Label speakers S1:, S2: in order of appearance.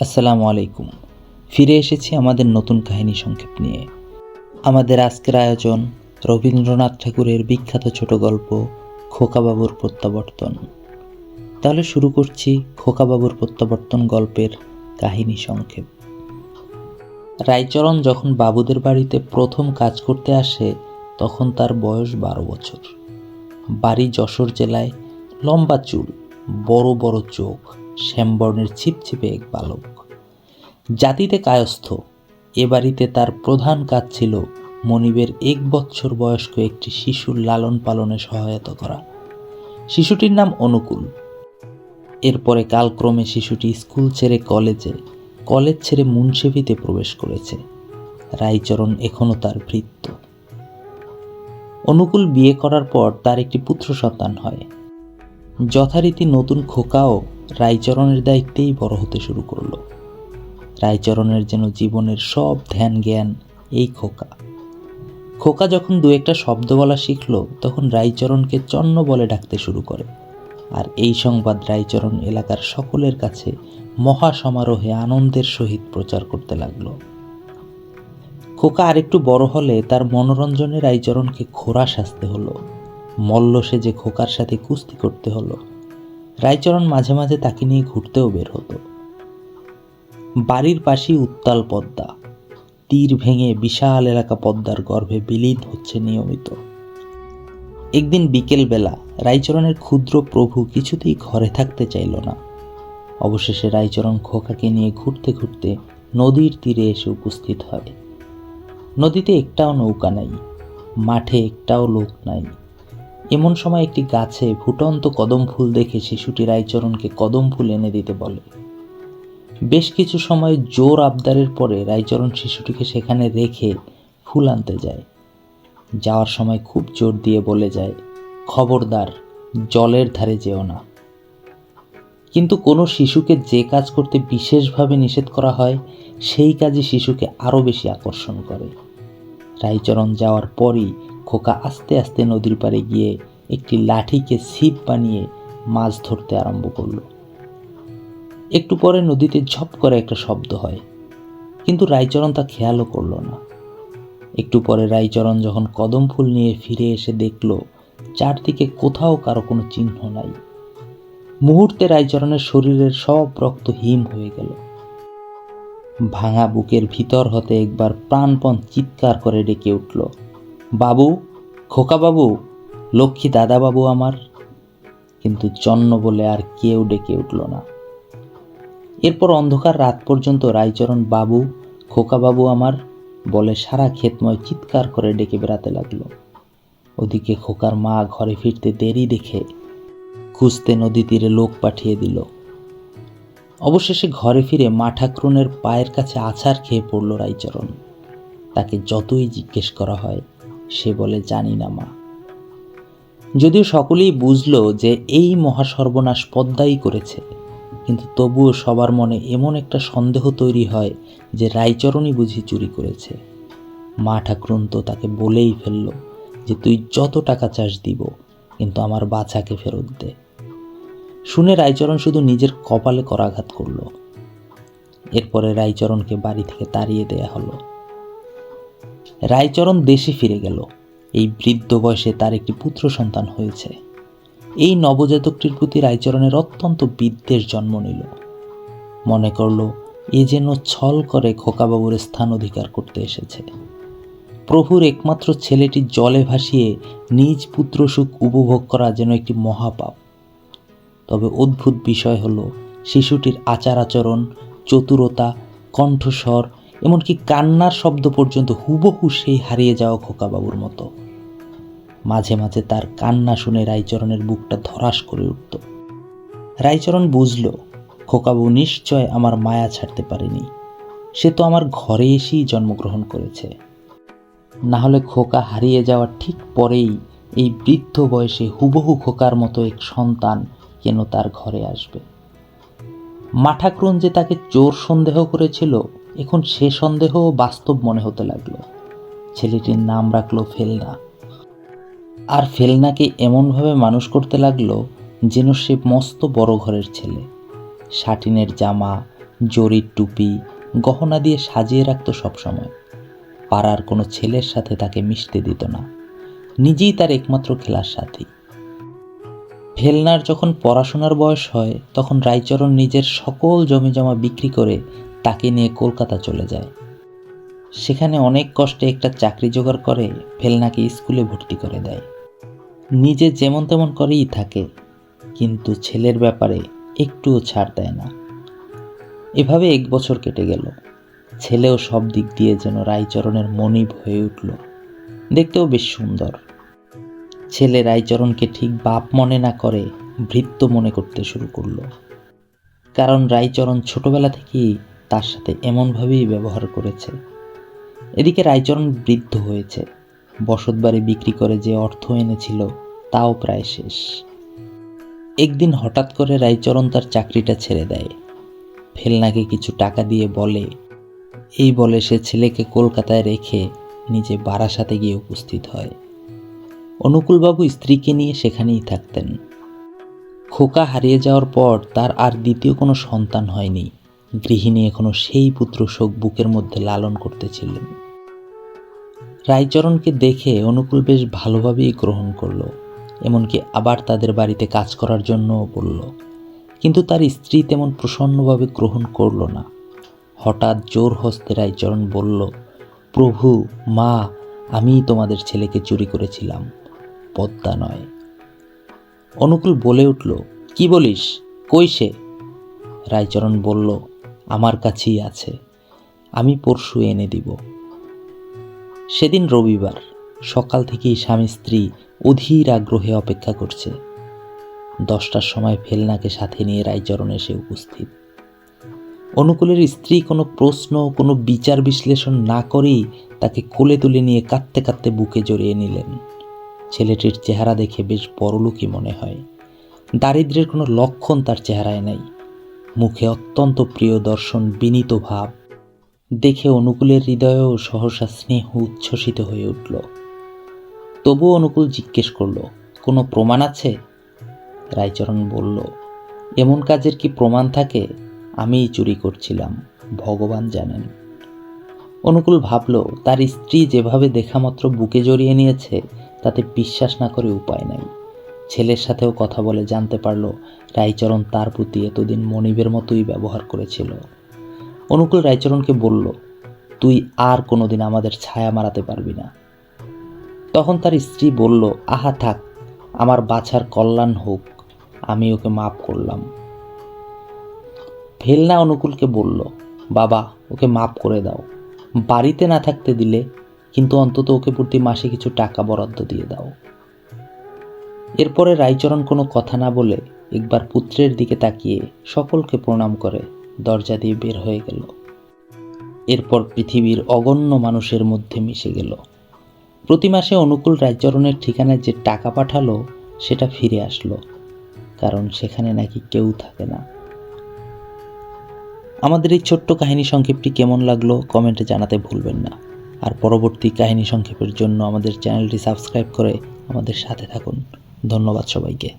S1: আসসালামু আলাইকুম। ফিরে এসেছি আমাদের নতুন কাহিনী সংক্ষেপ নিয়ে। আমাদের আজকের আয়োজন রবীন্দ্রনাথ ঠাকুরের বিখ্যাত ছোট গল্প, খোকাবাবুর প্রত্যাবর্তন। তাহলে শুরু করছি খোকাবাবুর প্রত্যাবর্তন গল্পের কাহিনী সংক্ষেপ। রায়চরণ যখন বাবুদের বাড়িতে প্রথম কাজ করতে আসে, তখন তার বয়স বারো বছর। বাড়ি যশোর জেলায় লম্বা চুল, বড় বড় চোখ শ্যামবর্ণের ছিপছিপে এক বালক। জাতিতে কায়স্থ, এ বাড়িতে তার প্রধান কাজ ছিল মনিবের এক বৎসর বয়স্ক একটি শিশুর লালন পালনে সহায়তা করা। শিশুটির নাম অনুকূল। এরপরে কালক্রমে শিশুটি স্কুল ছেড়ে কলেজে, কলেজ ছেড়ে মুন্সেবিতে প্রবেশ করেছে। রায়চরণ এখনও তার ভৃত্য। অনুকূল বিয়ে করার পর তার একটি পুত্র সন্তান হয়। যথারীতি নতুন খোকাও রায়চরণের দায়িত্বেই বড় হতে শুরু করল। রায়চরণের যেন জীবনের সব ধ্যান জ্ঞান এই খোকা। খোকা যখন দু একটা শব্দ বলা শিখল, তখন রায়চরণকে চন্ন বলে ডাকতে শুরু করে। আর এই সংবাদ রায়চরণ এলাকার সকলের কাছে মহা সমারোহে আনন্দের সহিত প্রচার করতে লাগল। খোকা আরেকটু বড় হলে তার মনোরঞ্জনে রায়চরণকে খোরা সাজতে হলো। মল্ল সেজে খোকার সাথে কুস্তি করতে হলো। রায়চরণ মাঝে মাঝে তাকে নিয়ে ঘুরতেও বের হতো। বাড়ির পাশেই উত্তাল পদ্মা। তীর ভেঙে বিশাল এলাকা পদ্মার গর্ভে বিলীন হচ্ছে নিয়মিত। একদিন বিকেলবেলা রায়চরণের ক্ষুদ্র প্রভু কিছুতেই ঘরে থাকতে চাইল না। অবশেষে রায়চরণ খোকাকে নিয়ে ঘুরতে ঘুরতে নদীর তীরে এসে উপস্থিত হয়। নদীতে একটাও নৌকা নাই, মাঠে একটাও লোক নাই। এমন সময় একটি গাছে ফুটন্ত কদম ফুল দেখে শিশুটি রায়চরণকে কদম ফুল এনে দিতে বলে। বেশ কিছু সময় জোর আবদারের পরে রায়চরণ শিশুটিকে সেখানে রেখে ফুল আনতে যায়। যাওয়ার সময় খুব জোর দিয়ে বলে যায়, খবরদার, জলের ধারে যেও না। কিন্তু কোনো শিশুকে যে কাজ করতে বিশেষভাবে নিষেধ করা হয়, সেই কাজে শিশুকে আরও বেশি আকর্ষণ করে। রায়চরণ যাওয়ার পরই খোকা আস্তে আস্তে নদীর পাড়ে গিয়ে একটি লাঠিকে ছিপ বানিয়ে মাছ ধরতে আরম্ভ করল। একটু পরে নদীতে ঝপ করে একটা শব্দ হয়, কিন্তু রায়চরণ তা খেয়ালও করল না। একটু পরে রায়চরণ যখন কদম ফুল নিয়ে ফিরে এসে দেখল, চারদিকে কোথাও কারও কোনো চিহ্ন নাই। মুহূর্তে রায়চরণের শরীরের সব রক্ত হিম হয়ে গেল। ভাঙা বুকের ভিতর হতে একবার প্রাণপণ চিৎকার করে ডেকে উঠল। বাবু, খোকা বাবু, লক্ষ্মী দাদা বাবু আমার। কিন্তু জন্ম বলে আর কেউ ডেকে উঠল না। এরপর অন্ধকার রাত পর্যন্ত রায়চরণ বাবু, খোকা বাবু আমার বলে সারা ক্ষেতময় চিৎকার করে ডেকে বেড়াতে লাগল। ওদিকে খোকার মা ঘরে ফিরতে দেরি দেখে খুঁজতে নদী তীরে লোক পাঠিয়ে দিল। অবশেষে ঘরে ফিরে মা ঠাকরুনের পায়ের কাছে আছাড় খেয়ে পড়ল রায়চরণ। তাকে যতই জিজ্ঞেস করা হয় সে বলে, জানি না, মা। যদিও সকলেই বুঝল যে এই মহাসর্বনাশ পদ্মাই করেছে, কিন্তু তবুও সবার মনে এমন একটা সন্দেহ তৈরি হয় যে রায়চরণই বুঝি চুরি করেছে। মা ঠাকরুন তো তাকে বলেই ফেলল যে, তুই যত টাকা চাষ দিব, কিন্তু আমার বাছাকে ফেরত দে। শুনে রায়চরণ শুধু নিজের কপালে করাঘাত করল। এরপরে রায়চরণকে বাড়ি থেকে তাড়িয়ে দেয়া হলো। রায়চরণ দেশে ফিরে গেল। এই বৃদ্ধ বয়সে তার একটি পুত্র সন্তান হয়েছে। এই নবজাতকটির প্রতি রায়চরণের অত্যন্ত বিদ্বেষ জন্ম নিল। মনে করল, এ যেন ছল করে খোকাবাবুর স্থান অধিকার করতে এসেছে। প্রভুর একমাত্র ছেলেটি জলে ভাসিয়ে নিজ পুত্র সুখ উপভোগ করা যেন একটি মহাপাপ। তবে অদ্ভুত বিষয় হল, শিশুটির আচার আচরণ চতুরতা, কণ্ঠস্বর এমনকি কান্নার শব্দ পর্যন্ত হুবহু সেই হারিয়ে যাওয়া খোকাবাবুর মতো। মাঝে মাঝে তার কান্না শুনে রায়চরণের বুকটা ধরাস করে উঠত। রায়চরণ বুঝল খোকাবু নিশ্চয় আমার মায়া ছাড়তে পারেনি। সে তো আমার ঘরে এসেই জন্মগ্রহণ করেছে। না হলে খোকা হারিয়ে যাওয়ার ঠিক পরেই এই বৃদ্ধ বয়সে হুবহু খোকার মতো এক সন্তান কেন তার ঘরে আসবে? মাঠাক্রুন যে তাকে চোর সন্দেহ করেছিল এখন সে সন্দেহ বাস্তব মনে হতে লাগল। ছেলেটির নাম রাখল ফেলনা। আর ফেলনাকে এমনভাবে মানুষ করতে লাগল যেন সে মস্ত বড় ঘরের ছেলে। শাটিনের জামা, জরির টুপি, গহনা দিয়ে সাজিয়ে রাখত সবসময়। পাড়ার কোনো ছেলের সাথে তাকে মিশতে দিত না। নিজেই তার একমাত্র খেলার সাথী। ফেলনার যখন পড়াশোনার বয়স হয়, তখন রায়চরণ নিজের সকল জমিজমা বিক্রি করে তাকে নিয়ে কলকাতা চলে যায়। সেখানে অনেক কষ্টে একটা চাকরি জোগাড় করে, ফেলনাকে স্কুলে ভর্তি করে দেয়। নিজে যেমন তেমন করেই থাকে, কিন্তু ছেলের ব্যাপারে একটুও ছাড় দেয় না। এভাবে এক বছর কেটে গেল। ছেলেও সব দিক দিয়ে যেন রায়চরণের মনিব হয়ে উঠল। দেখতেও বেশ সুন্দর। ছেলে রায়চরণকে ঠিক বাপ মনে না করে, ভৃত্য মনে করতে শুরু করল। কারণ রায়চরণ ছোটবেলা থেকেই তার সাথে এমনভাবেই ব্যবহার করেছে। এদিকে রায়চরণ বৃদ্ধ হয়েছে। বসতবাড়ি বিক্রি করে যে অর্থ এনেছিল, তাও প্রায় শেষ। একদিন হঠাৎ করে রায়চরণ তার চাকরিটা ছেড়ে দেয়। ফেলনাকে কিছু টাকা দিয়ে বলে, এই বলে সে ছেলেকে কলকাতায় রেখে নিজে বারাসাতে গিয়ে উপস্থিত হয়। অনুকূলবাবু স্ত্রীকে নিয়ে সেখানেই থাকতেন। খোকা হারিয়ে যাওয়ার পর তার আর দ্বিতীয় কোনো সন্তান হয়নি। গৃহিণী এখনও সেই পুত্র শোক বুকের মধ্যে লালন করতেছিলেন। রায়চরণকে দেখে অনুকূল বেশ ভালোভাবেই গ্রহণ করল, এমনকি আবার তাদের বাড়িতে কাজ করার জন্যও বলল। কিন্তু তার স্ত্রী তেমন প্রসন্নভাবে গ্রহণ করল না। হঠাৎ জোর হস্তে রায়চরণ বলল, প্রভু, মা, আমি তোমাদের ছেলেকে চুরি করেছিলাম, পদ্মা নয়। অনুকূল বলে উঠল, কি বলিস? কই সে? রায়চরণ বলল আমার কাছেই আছে। আমি পরশু এনে দিব। সেদিন রবিবার, সকাল থেকেই স্বামী স্ত্রী অধীর আগ্রহে অপেক্ষা করছে। দশটার সময় ফেলনাকে সাথে নিয়ে রায়চরণ এসে উপস্থিত। অনুকূলের স্ত্রী কোনো প্রশ্ন, কোনো বিচার বিশ্লেষণ না করেই তাকে কোলে তুলে নিয়ে কাঁদতে কাঁদতে বুকে জড়িয়ে নিলেন। ছেলেটির চেহারা দেখে বেশ বড়লোকই মনে হয়। দারিদ্র্যের কোনো লক্ষণ তার চেহারায় নাই। মুখে অত্যন্ত প্রিয় দর্শন বিনীত ভাব। দেখে অনুকূলের হৃদয়েও সহসা স্নেহ উচ্ছ্বসিত হয়ে উঠল। তবু অনুকূল জিজ্ঞেস করল, কোনো প্রমাণ আছে? রায়চরণ বলল, এমন কাজের কি প্রমাণ থাকে? আমিই চুরি করছিলাম, ভগবান জানেন। অনুকূল ভাবল, তার স্ত্রী যেভাবে দেখামাত্র বুকে জড়িয়ে নিয়েছে, তাতে বিশ্বাস না করে উপায় নাই। ছেলের সাথেও কথা বলে জানতে পারল, রায়চরণ তার প্রতি এতদিন মনিবের মতোই ব্যবহার করেছিল। অনুকূল রায়চরণকে বলল, তুই আর কোনোদিন আমাদের ছায়া মারাতে পারবি না। তখন তার স্ত্রী বলল, আহা থাক, আমার বাছার কল্যাণ হোক, আমি ওকে মাফ করলাম। ফেলনা অনুকূলকে বলল, বাবা, ওকে মাফ করে দাও। বাড়িতে না থাকতে দিলে, কিন্তু অন্তত ওকে প্রতি মাসে কিছু টাকা বরাদ্দ দিয়ে দাও। এরপরে রায়চরণ কোনো কথা না বলে একবার পুত্রের দিকে তাকিয়ে সকলকে প্রণাম করে, দরজা দিয়ে বের হয়ে গেল। এরপর পৃথিবীর অগণ্য মানুষের মধ্যে মিশে গেল। প্রতি মাসে অনুকূল রায়চরণের ঠিকানায় যে টাকা পাঠালো, সেটা ফিরে আসলো, কারণ সেখানে নাকি কেউ থাকে না। আমাদের এই ছোট্ট কাহিনী সংক্ষেপটি কেমন লাগল কমেন্টে জানাতে ভুলবেন না। আর পরবর্তী কাহিনী সংক্ষেপের জন্য আমাদের চ্যানেলটি সাবস্ক্রাইব করে আমাদের সাথে থাকুন। ধন্যবাদ সবাইকে।